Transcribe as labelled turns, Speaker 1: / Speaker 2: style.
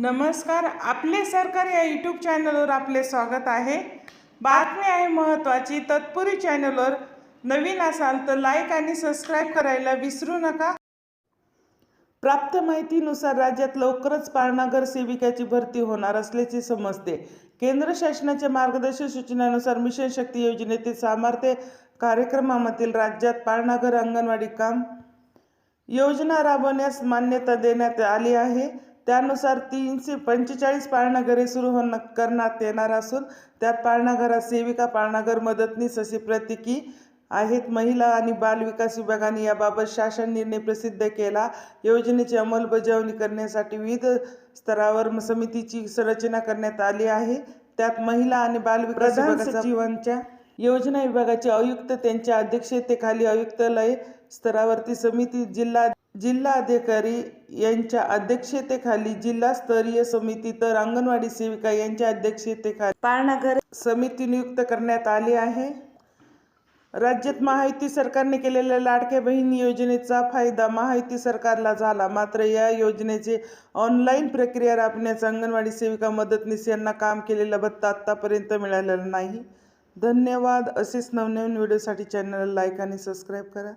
Speaker 1: नमस्कार आपले सरकार या यूट्यूब चॅनलवर आपले स्वागत आहे. बातमी आहे महत्त्वाची तत्पूर्वी चॅनलवर नवीन असाल तर लाईक आणि सबस्क्राईब करायला विसरू नका. प्राप्त माहितीनुसार राज्यात लवकरच पाळणागर सेविकाची भरती होणार असल्याचे समजते. केंद्र शासनाच्या मार्गदर्शक सूचनानुसार मिशन शक्ती योजनेतील सामर्थ्य कार्यक्रमामधील राज्यात पाळणागर अंगणवाडी काम योजना राबवण्यास मान्यता देण्यात आली आहे. त्यानुसार तीनशे पंचेचाळीस पाळणाघरे सुरू होण करण्यात येणार असून त्यात पाळणाघरात सेविका पाळणाघर मदतनीस अशी प्रतीकी आहेत. महिला आणि बालविकास विभागाने याबाबत शासन निर्णय प्रसिद्ध केला. योजनेची अंमलबजावणी करण्यासाठी विविध स्तरावर समितीची रचना करण्यात आली आहे. त्यात महिला आणि बालविकास सचिवांच्या योजना विभागाचे आयुक्त त्यांच्या अध्यक्षतेखाली आयुक्तालय स्तरावरती समिती जिल्हा जिल्हाधिकारी यांच्या अध्यक्षतेखाली जिल्हास्तरीय समिती तर अंगणवाडी सेविका यांच्या अध्यक्षतेखाली पाळणाघर समिती नियुक्त करण्यात आली आहे. राज्यात महायुती सरकारने केलेल्या लाडक्या बहीण योजनेचा फायदा महायुती सरकारला झाला. मात्र या योजनेचे ऑनलाईन प्रक्रिया राबण्याचा अंगणवाडी सेविका मदतनीस यांना काम केलेला भत्ता आत्तापर्यंत मिळालेला नाही. धन्यवाद. असेच नवनवीन व्हिडिओसाठी चॅनलला लाईक आणि सबस्क्राईब करा.